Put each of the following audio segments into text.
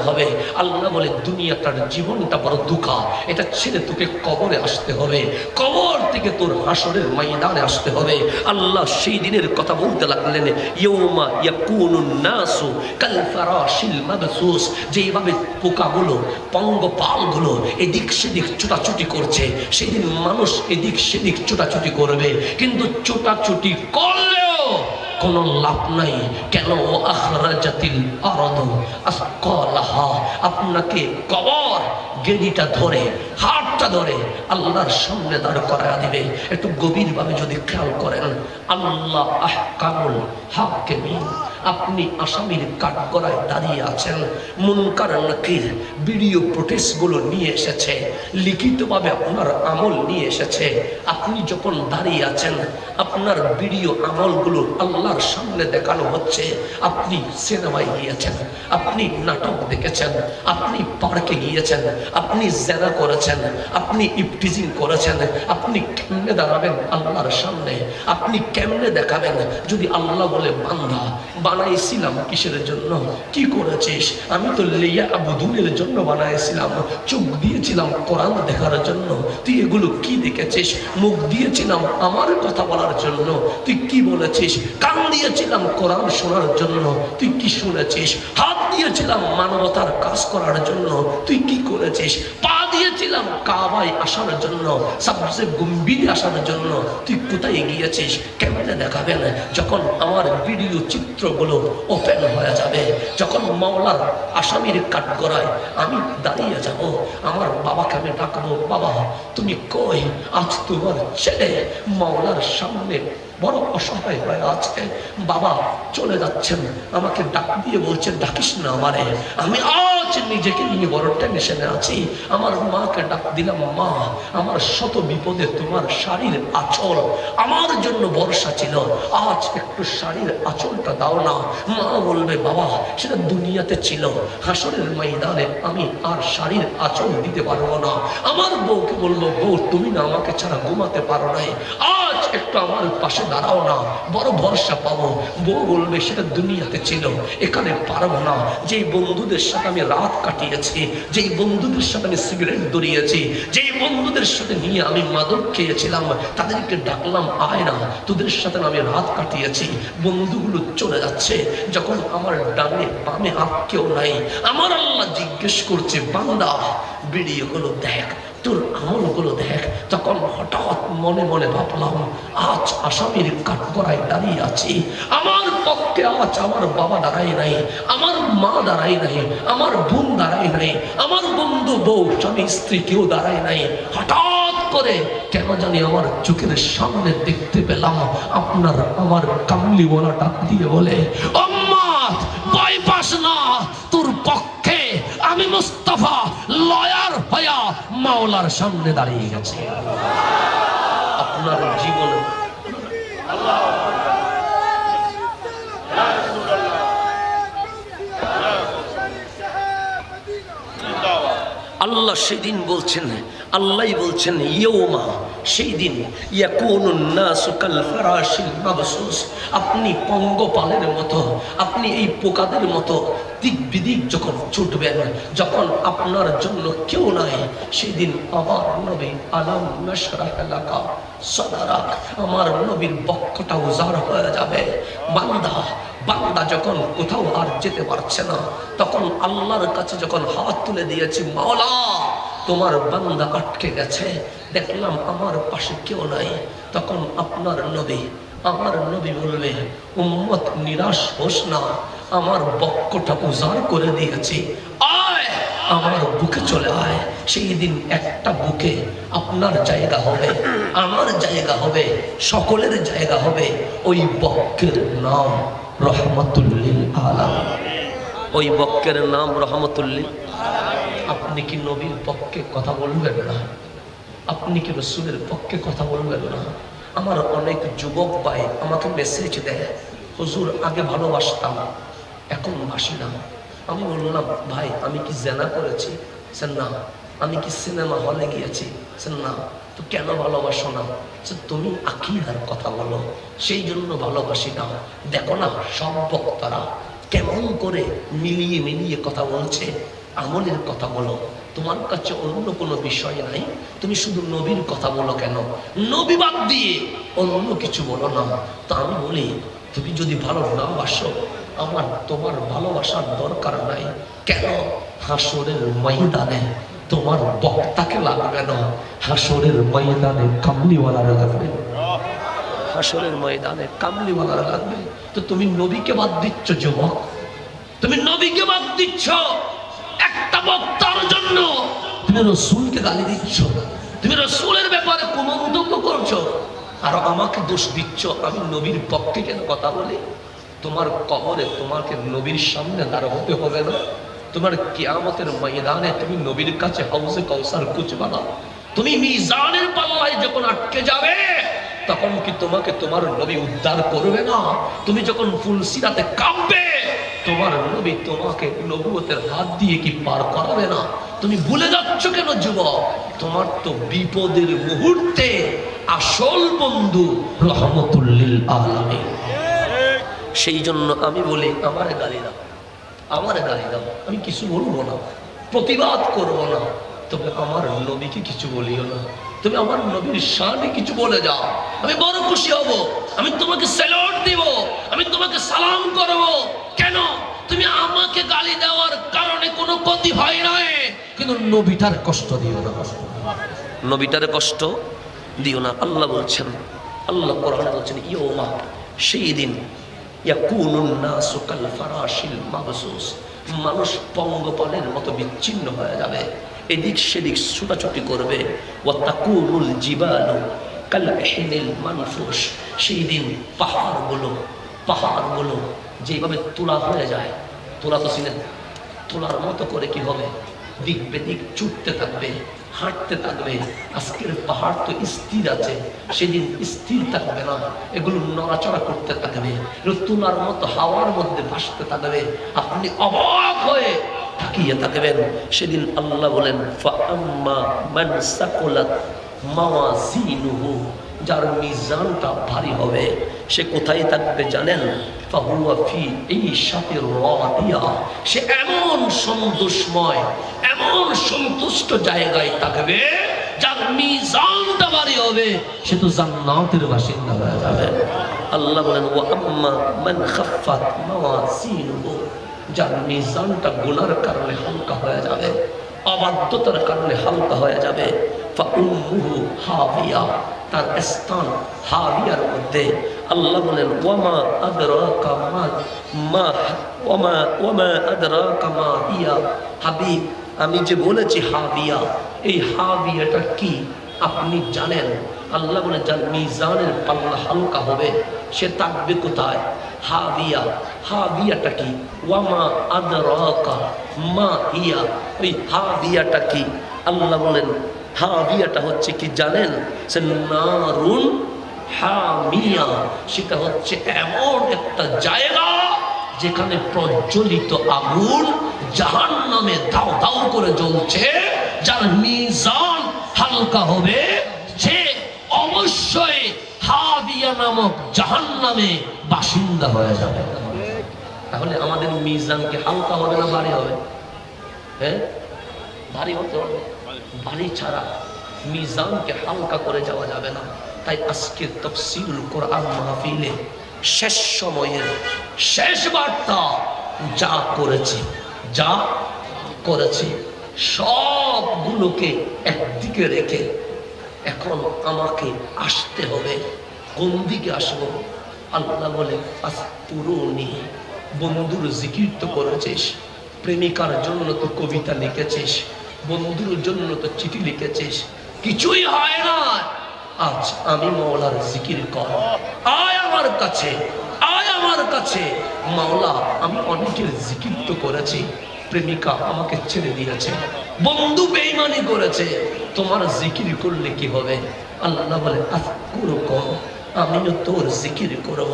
হবে। আল্লাহ বলে দুনিয়াটার জীবনটা বড় দুঃখা। এটা ছেড়ে তোকে কবরে আসতে হবে। কবর থেকে তোর হাসরের ময়দানে আসতে হবে। আল্লাহ সেই দিনের কথা বলতে লাগলেন ইয়ৌমা ইয়াকুনুন নাসু কাল ফারাশিল যেইভাবে পোকাগুলো, পঙ্গপালগুলো এদিক সেদিক ছোটাছুটি করছে, সেদিন মানুষ এদিক সেদিক ছোটাছুটি করবে। কিন্তু ছোটাছুটি করলেও কোনো লাভ নাই। কেন? আখরাজাতিল আরদ আসকালাহা। আপনাকে কবর গেড়িটা ধরে, হাতটা ধরে আল্লাহর সামনে দাঁড় করা দিবে। একটু গভীরভাবে যদি খেয়াল করেন, আল্লাহ আহকামুল হাকিমিন। আপনি আসামির কাঠগড়ায় দাঁড়িয়ে আছেন। মুনকার নাকির ভিডিও প্রোটেস্টগুলো নিয়ে এসেছে। লিখিতভাবে আপনার আমল নিয়ে এসেছে। আপনি যখন দাঁড়িয়ে আছেন, আপনার ভিডিও আমলগুলো আল্লাহর সামনে দেখানো হচ্ছে। আপনি সিনেমায় গিয়েছেন, আপনি নাটক দেখেছেন, আপনি পার্কে গিয়েছেন, আপনি জেনা করেছেন, আপনি ইপটিজিং করেছেন, আপনি কেমনে দাঁড়াবেন আল্লাহর সামনে? আপনি কেমনে দেখাবেন? যদি আল্লাহ বলে বান্ধা বানাইছিলাম, কিসের জন্য? কি করেছিস? আমি তো লেয়া আবুদুনের জন্য বানাইছিলাম, চোখ দিয়েছিলাম কোরআন দেখার জন্য। তুই এগুলো কি দেখেছিস? মুখ দিয়েছিলাম আমার কথা বলার জন্য। তুই কি বলেছিস? কান দিয়েছিলাম কোরআন শোনার জন্য। তুই কি শুনেছিস? হাত দিয়েছিলাম মানবতার কাজ করার জন্য। তুই কি করেছিস? পা দিয়েছিলাম কাবায় আসার জন্য সবচে গম্ভীর আসার জন্য। তুই কোথায় গিয়েছিস? ক্যামেরা দেখাবেন যখন আমার ভিডিও চিত্রগুলো ওপেন হয়ে যাবে, যখন মাওলার আসামির কাঠগড়ায় আমি দাঁড়িয়ে যাব, আমার বাবাকে আমি ডাকবো, বাবা, তুমি কই? আজ তোমার ছেলে মাওলার সামনে বড় অসহায় হয়ে আছে বাবা চলে যাচ্ছেন। আমাকে ডাক দিয়ে বলছেন, ডাকিস না আমারে। আমি আজ নিজেকে নিয়ে বড় টেনশনে আছি। আমার মাকে ডাক দিলাম, মা, আমার শত বিপদে তোমার শাড়ির আঁচল আমার জন্য বর্ষা ছিল। আজ একটু শাড়ির আঁচলটা দাও না। মা বলবে, বাবা, সেটা দুনিয়াতে ছিল। হাসরের ময়দানে আমি আর শাড়ির আঁচল দিতে পারব না। আমার বউকে বলব বউ, তুমি না আমাকে ছাড়া ঘুমাতে পারো নাই। আজ একটু আমার পাশে দাঁড়াও না। বড় ভরসা পাবো। বউ বলবে, সেটা দুনিয়াতে ছিল। এখানে পারব না। যেই বন্ধুদের সাথে আমি রাত কাটিয়েছি, যেই বন্ধুদের সাথে আমি সিগারেট যেই বন্ধুদের সাথে নিয়ে আমি মাদক খেয়েছিলাম, তাদেরকে ডাকলাম, আয় না, তোদের সাথে আমি রাত কাটিয়েছি। বন্ধুগুলো চলে যাচ্ছে। যখন আমার ডানে বামে হাত কেউ নাই, আমার আল্লাহ জিজ্ঞেস করছে, বান্দা ভিডিওগুলো দেখ, তোর আমলগুলো দেখ। তখন হঠাৎ মনে মনে ভাবলাম, আজ আসামির কাঠগড়ায় দাঁড়িয়ে আছি। আমার পক্ষে আজ আমার বাবা দাঁড়ায় নাই, আমার মা দাঁড়ায় নাই, আমার বোন দাঁড়ায় নাই, আমার বন্ধু, বউ, স্বামী, স্ত্রী কেউ দাঁড়ায় নাই। হঠাৎ করে কেন জানি আমার চোখের সামনে দেখতে পেলাম, আপনার আমার কামলিওয়ালা ডাক দিয়ে বলে অম্মাত ভয় না, তোর পক্ষে আমি মুস্তফা লয়ার হয়া মাওলার সামনে দাঁড়িয়ে গেছে। আপনার জীবন আল্লাহ সেদিন বলছেন, আল্লাহ বলছেন ইয়ৌমা সেই দিন আপনি পঙ্গপালের মতো, আপনি এই পোকাদের মতো দিক বিদিক যখন ছুটবেন, যখন আপনার জন্য কেউ নাই, সেদিন আমার নবী আলাম এলাকা সদারাক, আমার নবীর বক্ষটা উজাড় হয়ে যাবে। বান্দা বান্দা যখন কোথাও আর যেতে পারছে না, তখন আল্লাহর কাছে যখন হাত তুলে দিয়েছি, মাওলা, তোমার বান্দা আটকে গেছে, দেখলাম আমার পাশে কেউ নাই। তখন আপনার নবী, আমার নবী বলবে, উম্মত নিরাশ হোস না, আমার বক্ষটা উজাড় করে দিয়েছি, আয়, আমার বুকে চলে আয়, সেই দিন একটা বুকে আপনার জায়গা হবে, আমার জায়গা হবে, সকলের জায়গা হবে, ওই বক্ষের নাম। রহমতুল্লিল আলাম ওই বক্কের নাম রহমতুল্লিল আপনি কি নবীর পক্ষে কথা বলবেন না? আপনি কি রসুলের পক্ষে কথা বলবেন না? আমার অনেক যুবক ভাই আমাকে মেসেজ দেয়, হুজুর, আগে ভালোবাসতাম, এখন বাসি না। আমি বললাম, ভাই, আমি কি জেনা করেছি? না। আমি কি সিনেমা হলে গিয়েছি? না। তো কেন ভালোবাসো না? তুমি আকিদার কথা বলো। সেই জন্য ভালোবাসি না। দেখো না, সব বক্তারা কেমন করে মিলিয়ে মিলিয়ে কথা বলছে, আমলের কথা বলো। তোমার কাছে অন্য কোনো বিষয় নাই? তুমি শুধু নবীর কথা বলো কেন? নবী বাদ দিয়ে অন্য কিছু বলো না। তা আমি বলি, তুমি যদি ভালো না বাসো, আমার তোমার ভালোবাসার দরকার নাই। কেন? হাসরের ময়দানে তোমার বক্তাকে লাগবে না হাসরের ময়দানে কামলিওয়ালারা লাগবে। হাসরের ময়দানে কামলিওয়ালারা লাগবে। তো তুমি নবীকে বাদ দিচ্ছ, যুবক? তুমি নবীকে বাদ দিচ্ছ। একটা বক্তার জন্য তুমি রসুলকে গালি দিচ্ছ। তুমি রসুলের ব্যাপারে কোন মন্তব্য করছ। আর আমাকে দোষ দিচ্ছ। আমি নবীর পক্ষে কেন কথা বলি? তোমার কবরে তোমাকে নবীর সামনে দাঁড় হতে হবে না। তোমার কিয়ামতের ময়দানে তুমি নবীর কাছে হাউসে কৌসার কুচবা না তুমি মিজানের পাল্লায় যখন আটকে যাবে, তখন কি তোমাকে তোমার নবী উদ্ধার করবে না? তুমি যখন ফুলসিরাতে কাঁপবে, তোমার নবী তোমাকে নবুয়তের হাত দিয়ে কি পার করাবে না? তুমি ভুলে যাচ্ছ কেন যুবক? তোমার তো বিপদের মুহূর্তে আসল বন্ধু রহমতুল্লিল আলামিন। সেই জন্য আমি বলি, আমার গালি দাও আমার গালি দাও আমি কিছু বলব না, প্রতিবাদ করব না। তবে আমার নবীকে কিছু বলিও না। তুমি আমার নবীর শানে কিছু বলে যাও। আমি বড় খুশি হব। আমি তোমাকে স্যালুট দিব। আমি তোমাকে সালাম করব। কেন? তুমি আমাকে গালি দেওয়ার কারণে কোনো ক্ষতি হয় নাই। কিন্তু নবীটার কষ্ট দিও না। নবীটার কষ্ট দিও না। আল্লাহ বলছেন, আল্লাহ কোরআনে বলছেন, ইয়োমা, সেই দিন মানুষ পঙ্গপালের মতো বিচ্ছিন্ন হয়ে যাবে। এদিক সেদিক ছুটাছুটি করবে। ও তাকুনুল জিবালু কাল হিনিল মানফুস। সেই দিন পাহাড়গুলো পাহাড়গুলো যেভাবে তোলা হয়ে যায়, তোলা তো ছিলেন তোলার মতো করে কি হবে? দিক বেদিক ছুটতে থাকবে। হাঁটতে থাকবে, আজকের পাহাড় তো স্থির আছে, সেদিন স্থির থাকবে না, এগুলো নড়াচড়া করতে থাকবে তুলার মতো হাওয়ার মধ্যে ভাসতে থাকবে, আপনি অবাক হয়ে তাকিয়ে থাকবেন। সেদিন আল্লাহ বলেন যার মিজানটা ভারী হবে, সে কোথায় থাকবে জানেন? সে এমন সন্তোষময়, এমন সন্তুষ্ট জায়গায় থাকবে যার মিজানটা ভারী হবে, সে তো জান্নাতের বাসিন্দা হয়ে যাবে। আল্লাহ বলেন, ওয়া আম্মা মান মাওয়াজিনুহু যার মিজানটা গুনার কারণে হালকা হয়ে যাবে, অবাধ্যতার কারণে হালকা হয়ে যাবে। ফাউম্মুহু হাবিয়া, তার স্থান হাবিয়ার মধ্যে। আল্লাহ বলেন, ওয়ামা আদরাকা মা মা, ওয়ামা ওয়ামা আদরাকা মা ইয়া হাবিব। আমি যে বলেছি হাবিয়া, এই হাবিয়াটা কি? আপনি জানেন? আল্লাহ বলে যার মিজানের পাল্লা হালকা হবে, সে থাকবে কোথায়? হাবিয়া, হাবিয়াটা কি? ওয়ামা আদরাকা মা ইয়া ওই হাবিয়াটা কি? আল্লাহ বলেন, হাবিয়াটা হচ্ছে কি জানেন? সে নারুন হামিয়া সেটা হচ্ছে এমন একটা জায়গা যেখানে প্রজ্বলিত আগুন জাহান নামে দাও দাও করে জ্বলছে, যার মিজান হালকা হবে। সে অবশ্যই হাবিয়া নামক জাহান নামে বাসিন্দা হয়ে যাবে। তাহলে আমাদের মিজানকে হালকা হবে না ভারী হবে? হ্যাঁ ভারী হতে হবে? ভারী ছাড়া মিজানকে হালকা করে যাওয়া যাবে না। তাই আজকের তফসিল কোরআন মাহফিলে শেষ সময়ের শেষ বার্তা যা করেছি যা করেছি, সবগুলোকে একদিকে রেখে এখন আমাকে আসতে হবে। কোন দিকে আসব? আল্লাহ বলে পুরোনি বন্ধুর জিকির তো করেছিস, প্রেমিকার জন্য তো কবিতা লিখেছিস, বন্ধুর জন্য তো চিঠি লিখেছিস। কিছুই হয় না। আজ আমি মৌলার জিকির কর। আয় আমার কাছে, আয় আমার কাছে। মাওলা, আমি অনেকের জিকির তো করেছি, প্রেমিকা আমাকে ছেড়ে দিয়েছে, বন্ধু বেইমানি করেছে। তোমার জিকির করলে কি হবে? আল্লাহ বলে আকুর আমিও তোর জিকির করব।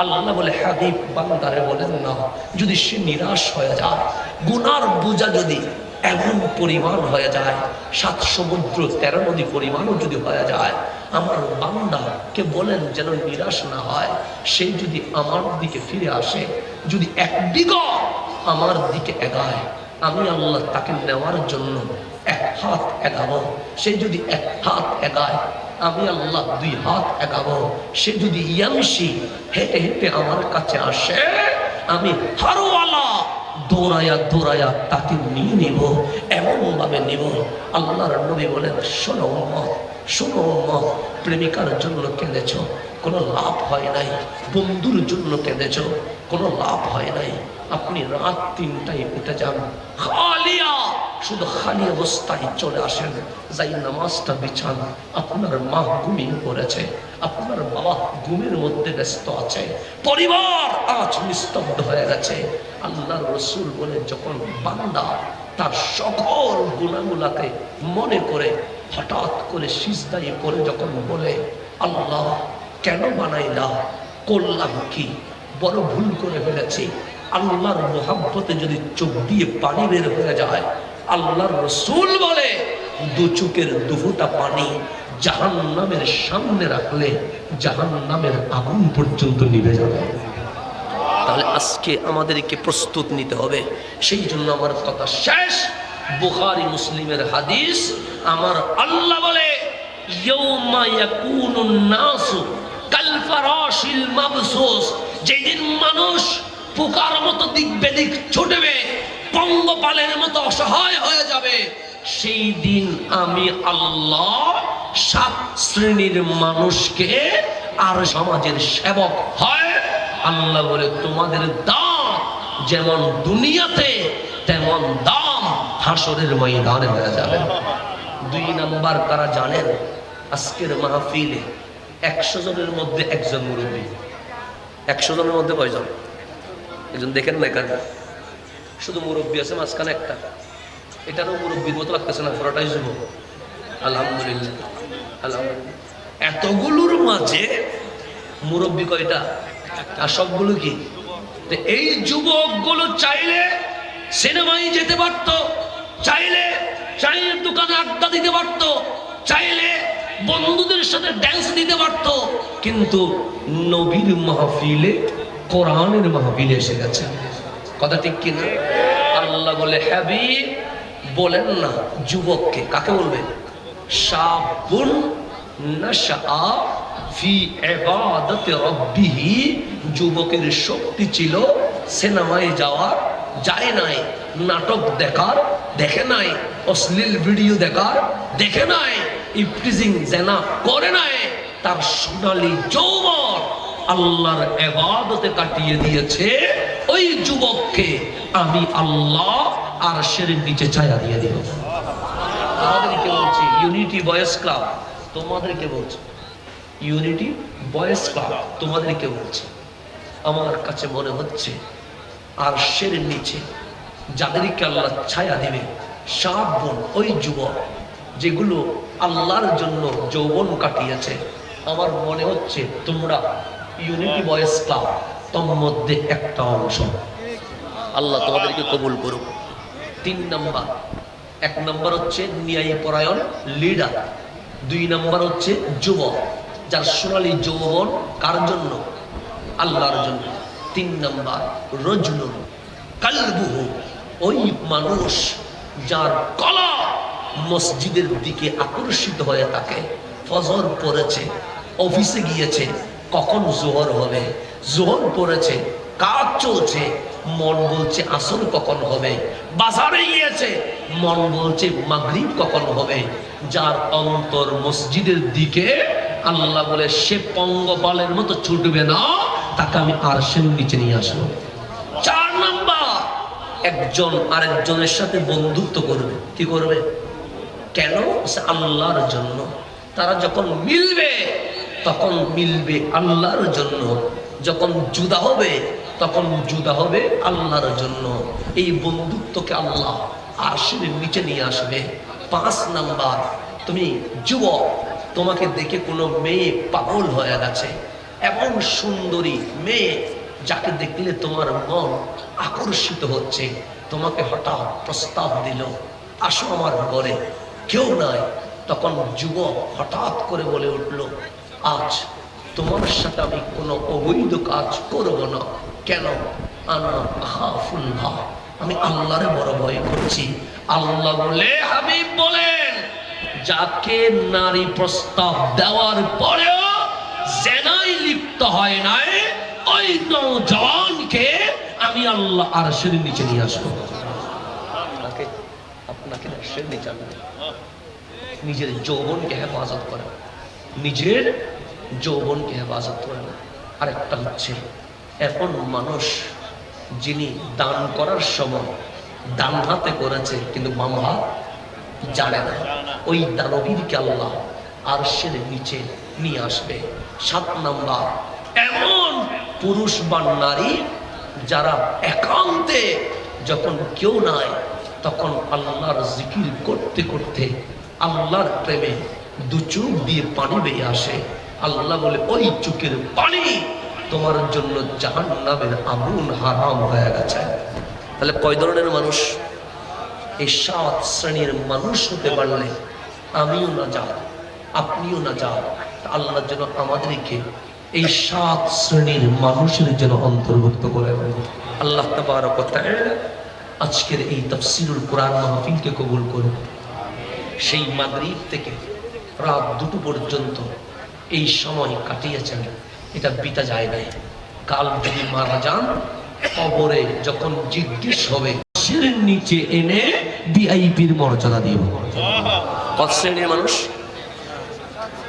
আল্লাহ বলে, হাবিব, বান্দারে বলেন না, যদি সে নিরাশ হয়ে যায়, গুনার বোঝা যদি এমন পরিমাণ হয়ে যায়, সাত সমুদ্র, তেরো নদী পরিমাণও যদি হয়ে যায় আমার বান্দাকে বলেন যেন নিরাশ না হয়, সে যদি আমার দিকে ফিরে আসে, যদি এক বিঘ আমার দিকে এগায়, আমি আল্লাহ তাকে নেওয়ার জন্য এক হাত এগাবো। সে যদি এক হাত এগায়, আমি আল্লাহ দুই হাত এগাবো। সে যদি ইয়ামসি হেঁটে হেঁটে আমার কাছে আসে, আমি হারওয়ালা দৌড়ায়া দৌড়ায়া তাকে নিয়ে নিব এমন ভাবে নিব। আল্লাহর নবী বলেন, শোনো উম্মত শোনো, প্রেমিকার জন্য কেঁদেছ, কোনো লাভ হয় নাই। বন্ধুর জন্য কেঁদেছ, কোনো লাভ হয় নাই। আপনি রাত তিনটায় উঠে যান। খালিয়া, শুধু খালি অবস্থায় চলে আসেন। যাই নামাজটা বিছান। আপনার মা ঘুমিয়ে পড়েছে। আপনার বাবা ঘুমের মধ্যে ব্যস্ত আছে। পরিবার আজ নিস্তব্ধ হয়ে গেছে। আল্লাহ রসুল বলে, যখন বান্দা তার সকল গুণাগুলাকে মনে করে হঠাৎ করে সিজদাই পরে যখন বলে, আল্লাহ, কেন বানাই বানাইলা? করলাম কি? বড় ভুল করে ফেলেছি। আল্লাহর মোহাব্বতে যদি চোখ দিয়ে পানি বের হয়ে যায়, আল্লাহর রসুল বলে, দু চোখের দুফুটা পানি জাহান নামের সামনে রাখলে জাহান নামের আগুন পর্যন্ত নিভে যাবে। তাহলে আজকে আমাদেরকে প্রস্তুত নিতে হবে। সেই জন্য আমার কথা শেষ। বুখারি মুসলিমের হাদিস, আমার আল্লাহ বলে যেদিন মানুষ পোকার মতো দিক বেদিক ছুটবে, পঙ্গপালের মতো অসহায় হয়ে যাবে, সেই দিন আমি আল্লাহ সাত শ্রেণির মানুষকে আর সমাজের সেবক হয়। আল্লাহ বলে, তোমাদের দাঁত যেমন দুনিয়াতে, তেমন দাম হাসরের ময়দানে হয়ে যাবে দুই নাম্বার কারা জানেন, আজকের মাহফিলে একশো জনের মধ্যে একজন মুরব্বী। একশো জনের মধ্যে কয়জন? একজন দেখেন না এখানে শুধু মুরব্বী আছে, মাঝখানে একটা। এটারও মুরব্বীর মতো লাগতেছে না, পুরোটাই যুবক। আলহামদুলিল্লাহ আলহামদুলিল্লাহ। এতগুলোর মাঝে মুরব্বী কয়টা? আর সবগুলো কি? এই যুবকগুলো চাইলে সিনেমায় যেতে পারত। চাইলে চায়ের দোকানে আড্ডা দিতে পারতো, চাইলে বন্ধুদের সাথে ড্যান্স দিতে পারত, কিন্তু নবীর মাহফিলে, কোরআনের মাহফিলে এসে গেছে। কথা ঠিক কিনা আল্লাহ বলে হ্যাবি বলেন না যুবককে, কাকে বলবেন? সাবুন যুবকের শক্তি ছিল সিনেমায় যাওয়ার যায় নাই, নাটক দেখার, দেখে নাই, অশ্লীল ভিডিও দেখার, দেখে নাই, ইফটিজিং জেনা করে নাই, তার সোনালী যৌবন আল্লাহর এবাদতে কাটিয়ে দিয়েছে। ওই যুবককে আমি আল্লাহ আর সের নিচে ছায়া দিয়ে দিব। তোমাদেরকে বলছি ইউনিটি বয়েস ক্লাব তোমাদেরকে বলছি ইউনিটি বয়েস ক্লাব তোমাদেরকে বলছি, আমার কাছে মনে হচ্ছে আর সের নিচে, যাদেরকে আল্লাহ ছায়া দেবে, সাত বোন ওই যুবক, যেগুলো আল্লাহর জন্য যৌবন কাটিয়েছে। আমার মনে হচ্ছে তোমরা ইউনিটি বয়েস ক্লাব তোর মধ্যে একটা অংশ। আল্লাহ তোমাদেরকে কবুল করুক। তিন নাম্বার, এক নাম্বার হচ্ছে ন্যায় পরায়ণ লিডার দুই নাম্বার হচ্ছে যুবক, যার সোনালী যৌবন কার জন্য? আল্লাহর জন্য। তিন নম্বর, রজনুন, কালবুহু, ওই মানুষ যার কলা মসজিদের দিকে আকর্ষিত হয়ে থাকে। ফজর পড়েছে, অফিসে গিয়েছে, কখন জোহর হবে? জোহর পড়েছে, কাজ চলছে, মন বলছে আসর কখন হবে? বাজারে গিয়েছে, মন বলছে মাগরিব কখন হবে? যার অন্তর মসজিদের দিকে আল্লাহ বলে, সে পঙ্গপালের মতো ছুটবে না। তাকে আমি আরশের নিচে নিয়ে আসব। চার নাম্বার, একজন আরেকজনের সাথে বন্ধুত্ব করবে। কি করবে? কেন? আল্লাহর জন্য। তারা যখন মিলবে, তখন মিলবে আল্লাহর জন্য। যখন জুদা হবে, তখন জুদা হবে আল্লাহর জন্য। এই বন্ধুত্বকে আল্লাহ আরশের নিচে নিয়ে আসবে। পাঁচ নাম্বার, তুমি যুবক, তোমাকে দেখে কোনো মেয়ে পাগল হয়ে গেছে। এমন সুন্দরী মেয়ে যাকে দেখলে তোমার মন আকর্ষিত হচ্ছে, তোমাকে হঠাৎ প্রস্তাব দিল, আসো আমার ঘরে। কেউ নাই। তখন যুবক হঠাৎ করে বলে উঠল, আজ তোমার সাথে আমি কোনো অবৈধ কাজ করব না। কেন? আমি আল্লাহরে বড় ভয় করছি। আল্লাহ বলে, হাবিব বলেন, যাকে নারী প্রস্তাব দেওয়ার পরেও জেনাই লিপ্ত হয় নাই। ওই নৌজওয়ানকে আমি আল্লাহ আরশের নিচে নিয়ে আসব। আপনাকে আরশের নিচে আনব। নিজের যৌবনকে হেফাজত করেন। নিজের যৌবনকে হেফাজত করেন। আরেকটা হচ্ছে, এখন মানুষ যিনি দান করার সময় ডান হাতে করেছে, কিন্তু বাম হাত জানে না। ওই দানবীরকে আল্লাহ আরশের নিচে নিয়ে আসবে। সাত নাম্বার, এমন পুরুষ বা নারী যারা একান্তে যখন কেউ নাই, তখন আল্লাহর জিকির করতে করতে আল্লাহর প্রেমে দু চোখ দিয়ে পানি বেয়ে আসে। আল্লাহ বলে, ওই চোখের পানি তোমার জন্য জাহান নামের আগুন হারাম হয়ে গেছে। তাহলে কয় ধরনের মানুষ? এই সাত শ্রেণির মানুষ হতে পারলে আমিও না যাব আপনিও না যাব আল্লাহ যেন আমাদেরকে এই সাত শ্রেণির মানুষের যেন অন্তর্ভুক্ত করে আল্লাহ আজকের এই তাফসীরুল কোরআন মাহফিলকে কবুল করুন। সেই মাগরিব থেকে রাত দুটো পর্যন্ত এই সময় কাটিয়েছেন। এটা বিতা যায় নাই। কাল যদি মারা যান, কবরে যখন জিজ্ঞেস হবে নিচে এনে ভিআইপির মর্যাদা দিব। কত শ্রেণির মানুষ?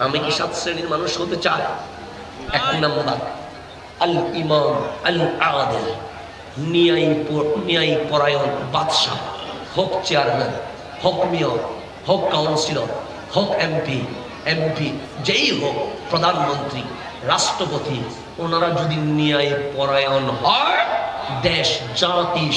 আমি কি সাত শ্রেণির মানুষ হতে চাই? এক নম্বর আল ইমাম আল আদেল নিয়াই পরায়ণ বাদশাহ, হোক চেয়ারম্যান, হোক মেয়র, হোক কাউন্সিলর, হোক এমপি এমপি, যেই হোক প্রধানমন্ত্রী, রাষ্ট্রপতি, ওনারা যদি ন্যায় পরায়ণ হয়, দেশ, জাতি